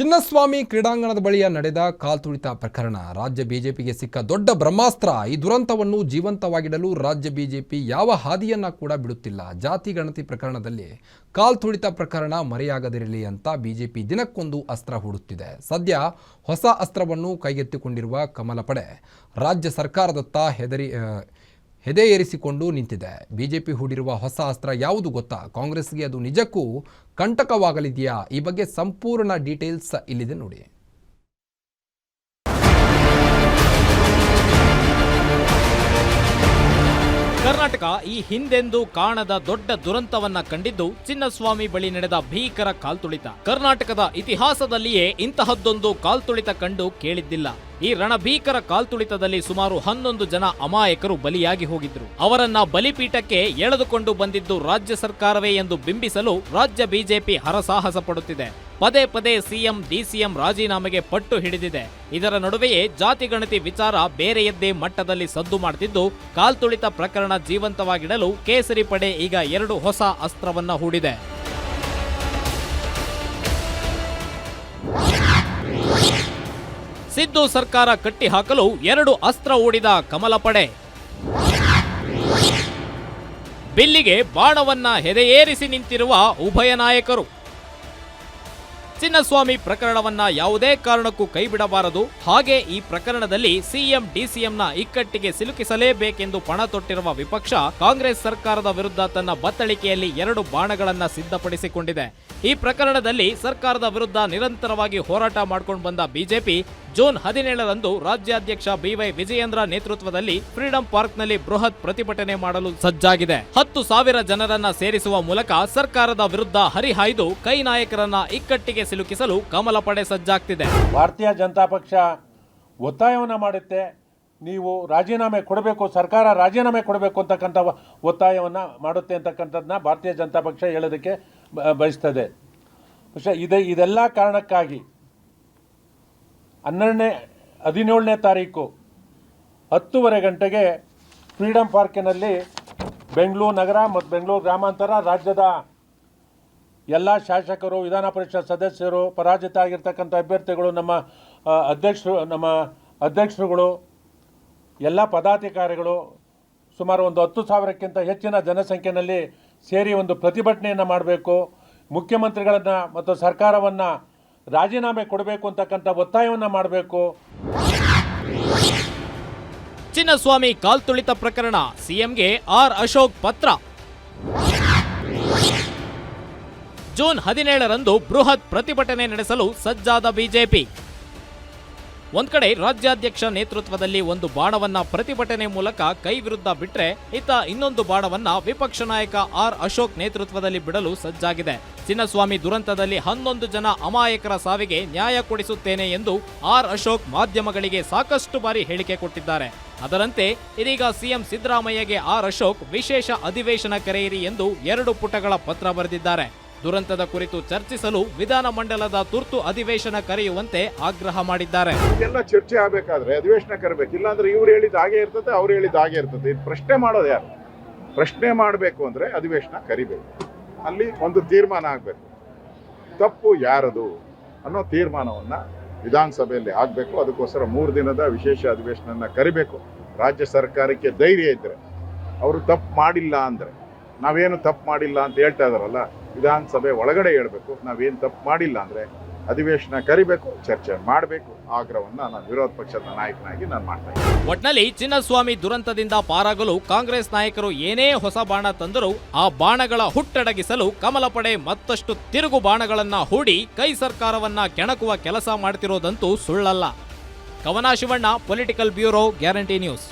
ಚಿನ್ನಸ್ವಾಮಿ ಕ್ರೀಡಾಂಗಣದ ಬಳಿಯ ನಡೆದ ಕಾಲ್ತುಳಿತ ಪ್ರಕರಣ. ರಾಜ್ಯ ಬಿಜೆಪಿಗೆ ಸಿಕ್ಕ ದೊಡ್ಡ ಬ್ರಹ್ಮಾಸ್ತ್ರ, ಈ ದುರಂತವನ್ನು ಜೀವಂತವಾಗಿಡಲು ರಾಜ್ಯ ಬಿಜೆಪಿ ಯಾವ ಹಾದಿಯನ್ನ ಕೂಡ ಬಿಡುತ್ತಿಲ್ಲ. ಜಾತಿ ಗಣತಿ ಪ್ರಕರಣದಲ್ಲಿ ಕಾಲ್ತುಳಿತ ಪ್ರಕರಣ ಮರೆಯಾಗದಿರಲಿ ಅಂತ ಬಿಜೆಪಿ ದಿನಕ್ಕೊಂದು ಅಸ್ತ್ರ ಹೂಡುತ್ತಿದೆ. ಸದ್ಯ ಹೊಸ ಅಸ್ತ್ರವನ್ನು ಕೈಗೆತ್ತಿಕೊಂಡಿರುವ ಕಮಲ ಪಡೆ, ರಾಜ್ಯ ಸರ್ಕಾರದತ್ತ ಹೆದರಿ ಹೆದೆ ಏರಿಸಿಕೊಂಡು ನಿಂತಿದೆ. ಬಿಜೆಪಿ ಹೂಡಿರುವ ಹೊಸ ಅಸ್ತ್ರ ಯಾವುದು ಗೊತ್ತಾ? ಕಾಂಗ್ರೆಸ್ಗೆ ಅದು ನಿಜಕ್ಕೂ ಕಂಟಕವಾಗಲಿದೆಯಾ? ಈ ಬಗ್ಗೆ ಸಂಪೂರ್ಣ ಡೀಟೇಲ್ಸ್ ಇಲ್ಲಿದೆ ನೋಡಿ. ಕರ್ನಾಟಕ ಈ ಹಿಂದೆಂದೂ ಕಾಣದ ದೊಡ್ಡ ದುರಂತವನ್ನ ಕಂಡಿದ್ದು ಚಿನ್ನಸ್ವಾಮಿ ಬಳಿ ನಡೆದ ಭೀಕರ ಕಾಲ್ತುಳಿತ. ಕರ್ನಾಟಕದ ಇತಿಹಾಸದಲ್ಲಿಯೇ ಇಂತಹದ್ದೊಂದು ಕಾಲ್ತುಳಿತ ಕಂಡು ಕೇಳಿದ್ದಿಲ್ಲ. ಈ ರಣಭೀಕರ ಕಾಲ್ತುಳಿತದಲ್ಲಿ ಸುಮಾರು ಹನ್ನೊಂದು ಜನ ಅಮಾಯಕರು ಬಲಿಯಾಗಿ ಹೋಗಿದ್ರು. ಅವರನ್ನ ಬಲಿಪೀಠಕ್ಕೆ ಎಳೆದುಕೊಂಡು ಬಂದಿದ್ದು ರಾಜ್ಯ ಸರ್ಕಾರವೇ ಎಂದು ಬಿಂಬಿಸಲು ರಾಜ್ಯ ಬಿಜೆಪಿ ಹರಸಾಹಸ ಪಡುತ್ತಿದೆ. ಪದೇ ಪದೇ ಸಿಎಂ, ಡಿಸಿಎಂ ರಾಜೀನಾಮೆಗೆ ಪಟ್ಟು ಹಿಡಿದಿದೆ. ಇದರ ನಡುವೆಯೇ ಜಾತಿ ಗಣತಿ ವಿಚಾರ ಬೇರೆಯದ್ದೇ ಮಟ್ಟದಲ್ಲಿ ಸದ್ದು ಮಾಡುತ್ತಿದ್ದು ಕಾಲ್ತುಳಿತ ಪ್ರಕರಣ ಜೀವಂತವಾಗಿಡಲು ಕೇಸರಿ ಪಡೆ ಈಗ ಎರಡು ಹೊಸ ಅಸ್ತ್ರವನ್ನ ಹೂಡಿದೆ. ಸಿದ್ದು ಸರ್ಕಾರ ಕಟ್ಟಿ ಹಾಕಲು ಎರಡು ಅಸ್ತ್ರ ಹೂಡಿದ ಕಮಲ ಪಡೆ. ಬಿಲ್ಲಿಗೆ ಬಾಣವನ್ನ ಹೆದೆಯೇರಿಸಿ ನಿಂತಿರುವ ಉಭಯ ನಾಯಕರು. ಚಿನ್ನಸ್ವಾಮಿ ಪ್ರಕರಣವನ್ನ ಯಾವುದೇ ಕಾರಣಕ್ಕೂ ಕೈಬಿಡಬಾರದು. ಹಾಗೆ ಈ ಪ್ರಕರಣದಲ್ಲಿ ಸಿಎಂ, ಡಿಸಿಎಂನ ಇಕ್ಕಟ್ಟಿಗೆ ಸಿಲುಕಿಸಲೇಬೇಕೆಂದು ಪಣ ತೊಟ್ಟಿರುವ ವಿಪಕ್ಷ ಕಾಂಗ್ರೆಸ್ ಸರ್ಕಾರದ ವಿರುದ್ಧ ತನ್ನ ಬತ್ತಳಿಕೆಯಲ್ಲಿ ಎರಡು ಬಾಣಗಳನ್ನ ಸಿದ್ಧಪಡಿಸಿಕೊಂಡಿದೆ. ಈ ಪ್ರಕರಣದಲ್ಲಿ ಸರ್ಕಾರದ ವಿರುದ್ಧ ನಿರಂತರವಾಗಿ ಹೋರಾಟ ಮಾಡಿಕೊಂಡು ಬಂದ ಬಿಜೆಪಿ ಜೂನ್ ಹದಿನೇಳರಂದು ರಾಜ್ಯಾಧ್ಯಕ್ಷ ಬಿವೈ ವಿಜಯೇಂದ್ರ ನೇತೃತ್ವದಲ್ಲಿ ಫ್ರೀಡಂ ಪಾರ್ಕ್ನಲ್ಲಿ ಬೃಹತ್ ಪ್ರತಿಭಟನೆ ಮಾಡಲು ಸಜ್ಜಾಗಿದೆ. ಹತ್ತು ಸಾವಿರ ಜನರನ್ನ ಸೇರಿಸುವ ಮೂಲಕ ಸರ್ಕಾರದ ವಿರುದ್ಧ ಹರಿಹಾಯ್ದು ಕೈ ನಾಯಕರನ್ನ ಇಕ್ಕಟ್ಟಿಗೆ ಸಿಲುಕಿಸಲು ಕಮಲ ಪಡೆ ಸಜ್ಜಾಗ್ತಿದೆ. ಭಾರತೀಯ ಜನತಾ ಪಕ್ಷ ಒತ್ತಾಯವನ್ನ ಮಾಡುತ್ತೆ. ನೀವು ರಾಜೀನಾಮೆ ಕೊಡಬೇಕು, ಸರ್ಕಾರ ರಾಜೀನಾಮೆ ಕೊಡಬೇಕು ಅಂತಕ್ಕಂಥ ಒತ್ತಾಯವನ್ನ ಮಾಡುತ್ತೆ ಅಂತಕ್ಕಂಥದ್ದನ್ನ ಭಾರತೀಯ ಜನತಾ ಪಕ್ಷ ಹೇಳೋದಕ್ಕೆ ಬಯಸ್ತದೆ. ಪಕ್ಷ ಇದೆ, ಇದೆಲ್ಲ ಕಾರಣಕ್ಕಾಗಿ ಹನ್ನೆರಡನೇ, ಹದಿನೇಳನೇ ತಾರೀಕು ಹತ್ತುವರೆ ಗಂಟೆಗೆ ಫ್ರೀಡಂ ಪಾರ್ಕಿನಲ್ಲಿ ಬೆಂಗಳೂರು ನಗರ ಮತ್ತು ಬೆಂಗಳೂರು ಗ್ರಾಮಾಂತರ ರಾಜ್ಯದ ಎಲ್ಲ ಶಾಸಕರು, ವಿಧಾನ ಪರಿಷತ್ ಸದಸ್ಯರು, ಪರಾಜಿತ ಆಗಿರ್ತಕ್ಕಂಥ ಅಭ್ಯರ್ಥಿಗಳು, ನಮ್ಮ ಅಧ್ಯಕ್ಷರು, ನಮ್ಮ ಅಧ್ಯಕ್ಷರುಗಳು, ಎಲ್ಲ ಪದಾಧಿಕಾರಿಗಳು ಸುಮಾರು ಒಂದು ಹತ್ತು ಸಾವಿರಕ್ಕಿಂತ ಹೆಚ್ಚಿನ ಜನಸಂಖ್ಯೆಯಲ್ಲಿ ಸೇರಿ ಒಂದು ಪ್ರತಿಭಟನೆಯನ್ನು ಮಾಡಬೇಕು. ಮುಖ್ಯಮಂತ್ರಿಗಳನ್ನು ಮತ್ತು ಸರ್ಕಾರವನ್ನು ರಾಜೀನಾಮೆ ಕೊಡಬೇಕು ಅಂತಕ್ಕಂಥ ಒತ್ತಾಯವನ್ನು ಮಾಡಬೇಕು. ಚಿನ್ನಸ್ವಾಮಿ ಕಾಲ್ತುಳಿತ ಪ್ರಕರಣ, ಸಿಎಂಗೆ ಆರ್ ಅಶೋಕ್ ಪತ್ರ. ಜೂನ್ ಹದಿನೇಳರಂದು ಬೃಹತ್ ಪ್ರತಿಭಟನೆ ನಡೆಸಲು ಸಜ್ಜಾದ ಬಿಜೆಪಿ. ಒಂದ್ ಕಡೆ ರಾಜ್ಯಾಧ್ಯಕ್ಷ ನೇತೃತ್ವದಲ್ಲಿ ಒಂದು ಬಾಣವನ್ನ ಪ್ರತಿಭಟನೆ ಮೂಲಕ ಕೈ ವಿರುದ್ಧ ಬಿಟ್ರೆ ಇತ್ತ ಇನ್ನೊಂದು ಬಾಣವನ್ನ ವಿಪಕ್ಷ ನಾಯಕ ಆರ್ ಅಶೋಕ್ ನೇತೃತ್ವದಲ್ಲಿ ಬಿಡಲು ಸಜ್ಜಾಗಿದೆ. ಚಿನ್ನಸ್ವಾಮಿ ದುರಂತದಲ್ಲಿ ಹನ್ನೊಂದು ಜನ ಅಮಾಯಕರ ಸಾವಿಗೆ ನ್ಯಾಯ ಕೊಡಿಸುತ್ತೇನೆ ಎಂದು ಆರ್ ಅಶೋಕ್ ಮಾಧ್ಯಮಗಳಿಗೆ ಸಾಕಷ್ಟು ಬಾರಿ ಹೇಳಿಕೆ ಕೊಟ್ಟಿದ್ದಾರೆ. ಅದರಂತೆ ಇದೀಗ ಸಿಎಂ ಸಿದ್ದರಾಮಯ್ಯಗೆ ಆರ್ ಅಶೋಕ್ ವಿಶೇಷ ಅಧಿವೇಶನ ಕರೆಯಿರಿ ಎಂದು ಎರಡು ಪುಟಗಳ ಪತ್ರ ಬರೆದಿದ್ದಾರೆ. ದುರಂತದ ಕುರಿತು ಚರ್ಚಿಸಲು ವಿಧಾನಮಂಡಲದ ತುರ್ತು ಅಧಿವೇಶನ ಕರೆಯುವಂತೆ ಆಗ್ರಹ ಮಾಡಿದ್ದಾರೆ. ಇದೆಲ್ಲ ಚರ್ಚೆ ಆಗಬೇಕಾದ್ರೆ ಅಧಿವೇಶನ ಕರಬೇಕು. ಇಲ್ಲಾಂದ್ರೆ ಇವ್ರು ಹೇಳಿದ ಹಾಗೆ ಇರ್ತದೆ, ಅವ್ರು ಹೇಳಿದ ಹಾಗೆ ಇರ್ತದೆ. ಪ್ರಶ್ನೆ ಮಾಡೋದು ಯಾರು? ಪ್ರಶ್ನೆ ಮಾಡಬೇಕು ಅಂದ್ರೆ ಅಧಿವೇಶನ ಕರಿಬೇಕು. ಅಲ್ಲಿ ಒಂದು ತೀರ್ಮಾನ ಆಗಬೇಕು. ತಪ್ಪು ಯಾರದು ಅನ್ನೋ ತೀರ್ಮಾನವನ್ನ ವಿಧಾನಸಭೆಯಲ್ಲಿ ಆಗಬೇಕು ಅದಕ್ಕೋಸ್ಕರ ಮೂರು ದಿನದ ವಿಶೇಷ ಅಧಿವೇಶನ ಕರಿಬೇಕು. ರಾಜ್ಯ ಸರ್ಕಾರಕ್ಕೆ ಧೈರ್ಯ ಇದ್ರೆ. ಅವರು ತಪ್ಪು ಮಾಡಿಲ್ಲ ಅಂದರೆ. ನಾವೇನು ತಪ್ಪು ಮಾಡಿಲ್ಲ ಅಂತ ಹೇಳ್ತಾ ಇದಾರಲ್ಲ ವಿಧಾನಸಭೆ ಒಳಗಡೆ ಹೇಳ್ಬೇಕು, ನಾವೇನು ತಪ್ಪು ಮಾಡಿಲ್ಲ ಅಂದರೆ ಅಧಿವೇಶನ ಕರಿಬೇಕು, ಚರ್ಚೆ ಮಾಡಬೇಕು ಆಗ್ರಹವನ್ನು ನಾನು ವಿರೋಧ ಪಕ್ಷದ ನಾಯಕನಾಗಿ ನಾನು ಮಾಡ್ತಾ ಇದ್ದೀನಿ. ಒಟ್ನಲ್ಲಿ ಚಿನ್ನಸ್ವಾಮಿ ದುರಂತದಿಂದ ಪಾರಾಗಲು ಕಾಂಗ್ರೆಸ್ ನಾಯಕರು ಏನೇ ಹೊಸ ಬಾಣ ತಂದರೂ ಆ ಬಾಣಗಳ ಹುಟ್ಟಡಗಿಸಲು ಕಮಲ ಪಡೆ ಮತ್ತಷ್ಟು ತಿರುಗು ಬಾಣಗಳನ್ನು ಹೂಡಿ ಕೈ ಸರ್ಕಾರವನ್ನ ಕೆಣಕುವ ಕೆಲಸ ಮಾಡ್ತಿರೋದಂತೂ ಸುಳ್ಳಲ್ಲ. Kavana Shivanna political bureau guarantee news